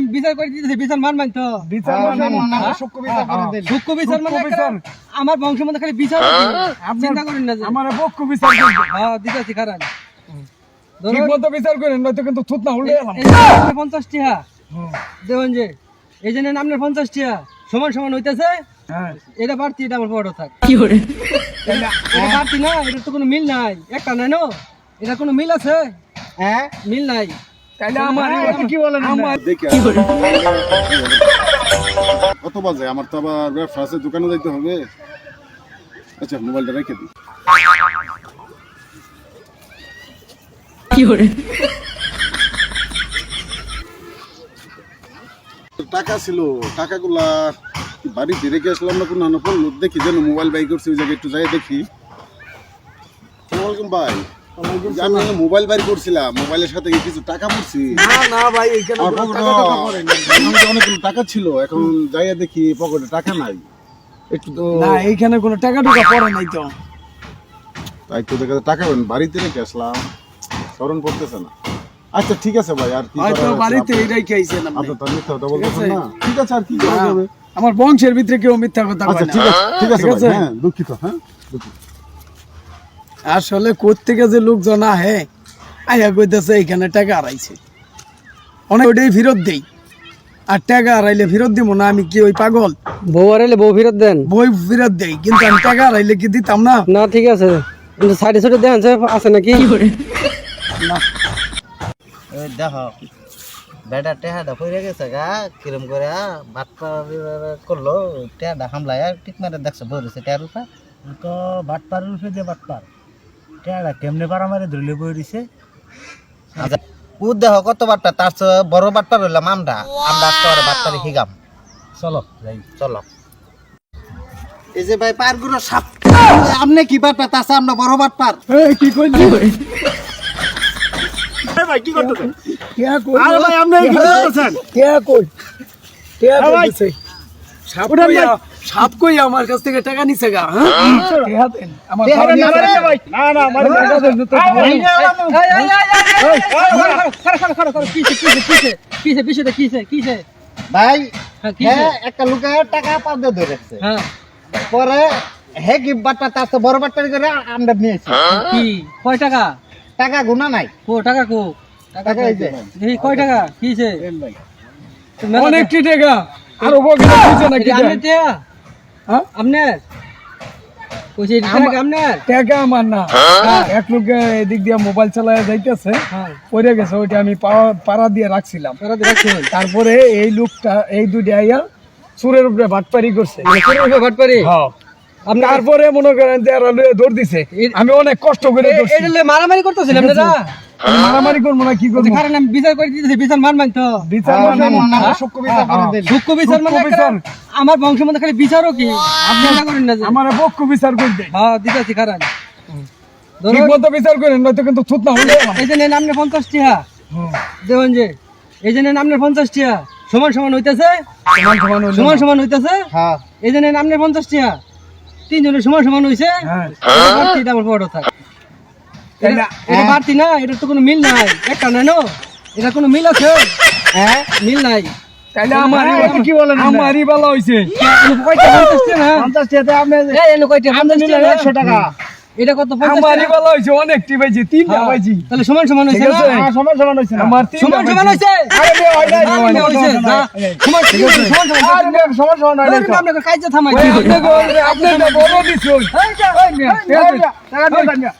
আমি বিচার করে দিতেছি বিচার মানবেন তো বিচার মানে বিচার সূক্ষ্ম মানে আমার বংশের মধ্যে খালি বিচার চিন্তা করেন না আমার পক্ষ বিচার হ্যাঁ দিতেছি খারাপ। ঠিক মতো বিচার করেন নয়তো কিন্তু থুত না উল্টে গেলাম। পঞ্চাশ টিহা দেখুন যে এই জন্য আপনার পঞ্চাশ টিহা সমান সমান হইতেছে। হ্যাঁ। এটা বাড়তি এটা আমার বড় থাক। তাহলে এটা বাড়তি না এটা তো কোনো মিল নাই। একটা নাই নো এটা কোনো মিল আছে? হ্যাঁ? মিল নাই। তাহলে আমার কি বলেন আমার দেখে কত বাজে? আমার তো আবার ব্যবসা আছে দোকানে যাইতে হবে। আচ্ছা মোবাইলটা রেখে দিই। টাকা ছিল টাকাগুলা বাড়িতে রেখে আসলাম না কোনো না পড়ল দেখি যেন মোবাইল বাই করছি ওই জায়গায় একটু যাই দেখি। ওয়েলকাম ভাই। আমি মোবাইল বাই করছিলাম মোবাইলের সাথে কিছু টাকা পড়ছি? না না ভাই এখানে অনেকগুলো টাকা ছিল এখন যাইয়া দেখি পকেটে টাকা নাই। একটু তো না এইখানে কোনো টাকা টুকা পড়ে নাই তো। তাই তো দেখা টাকা বাড়িতে রেখে আসলাম। স্মরণ পড়তেছে না। আচ্ছা ঠিক আছে ভাই আর কি হয়তো বাড়িতে এটাই খাইছেন আপনি। তো মিথ্যা কথা বলতেছেন না। ঠিক আছে আর কি করা। যাবে? আমার বংশের ভিতরে কেউ মিথ্যা কথা আচ্ছা ঠিক না। আছে ঠিক আছে ঠিক আছে? হ্যাঁ দুঃখিত হ্যাঁ দুঃখিত। আসলে কোত্থেকে যে লোকজন আহে আইয়া কইতেছে এখানে টাকা হারাইছে। অনেক ওটাই ফেরত দেই। আর টাকা হারাইলে ফেরত দিব না আমি কি ওই পাগল? বউ আরাইলে বউ ফেরত দেন? বই ফেরত দেই কিন্তু আমি টাকা হারাইলে কি দিতাম না? না ঠিক আছে। কিন্তু সাইডে সাইডে দেন আছে নাকি? এই দেখো বেটা টেহাটা পড়ে গেছে গা কিরম করে বাটপা করল টেহাটা হামলায় ঠিক মারে দেখছে বইছে টেহার উপর? তো বাটপার রূপে যে বাটপার কেমনে পারা মারে ধরলে বই দিছে? আচ্ছা ও কত বাটপা তার বড় বাটপার হইলাম আমরা আজকে চলো যাই। চলো। এই যে ভাই পারগুলো সাপ। আপনি কি বাটপার তার আমরা বড় আরে ভাই, আপনি কি করতেছেন? কই? সাপ সাপ কইয়া আমার কাছ থেকে টাকা নিছে গা হ্যাঁ ভাই হ্যাঁ? হ্যাঁ একটা লোকে টাকা হ্যাঁ পরে হে কি বাট্টা তার তো বড় বাট্টা করে আমরা নিয়েছি কি কয় টাকা টাকা গুণা নাই কো টাকা কো টাকা এই যে কয় টাকা অনেকটি টাকা আর ওপরে দিছে নাকি টিয়া হ্যাঁ? আপনার? কইছে টাকা আপনার? টাকা আমার না। এক লোক এদিক দিয়ে মোবাইল চালায় যাইতেছে হ্যাঁ। পড়ে গেছে ওইটা আমি পাড়া দিয়ে রাখছিলাম। তারপরে এই লোকটা এই দুইটা আইয়া সুরের উপরে ভাটপারি করছে। ভাট পারি হ্যাঁ। তারপরে মনে করেন দৌড় দিছে। আমি অনেক কষ্ট করে মারামারি করতেছিলাম আপনারা মারামারি করব না কি করব? কারণ আমি বিচার করে দিতেছি বিচার মানবেন তো। বিচার হ্যাঁ, মানে না, না, না, সূক্ষ্ম বিচার করে দিন। সূক্ষ্ম বিচার মানে। আমার বংশের মধ্যে খালি বিচারও কি? আপনি চিন্তা করেন না আমার পক্ষ বিচার করতে হ্যাঁ দিতেছি খারাপ ঠিক মতো বিচার করেন নয়তো কিন্তু থুত না হলে এই যে নেন পঞ্চাশ টিহা দেখুন যে এই যে নেন পঞ্চাশ টিহা সমান সমান হইতেছে? সমান সমান হইল সমান সমান হইতেছে? হ্যাঁ। এই যে নেন আপনার পঞ্চাশ টিহা তিনজনের সমান সমান হয়েছে হ্যাঁ। আমার বড় থাকে। এটা বাড়তি না এটা তো কোনো মিল নাই। একটা নাই নো এটা কোনো মিল আছে? হ্যাঁ। মিল নাই। কি বলেন? আমারই ভালো হয়েছে কয়টা পঞ্চাশ টিহা পঞ্চাশ টাকাতে আপনি কয়টা? পঞ্চাশ টিহা একশো টাকা। এটা কত আমারই? ভালো হইছে অনেকটি পাইছি তিনটা হ্যাঁ, পাইছি। তাহলে সমান সমান হইছে না? হ্যাঁ, সমান সমান হইছে না। আমার সমান সমান হইছে আরে নে, হয় না, হয় না, হয় না। সমান সমান সমান সমান সমান হয় নাই আপনি কাজে থামাই। আপনি বড় দিছেন। টাকা দিয়ে দেন না।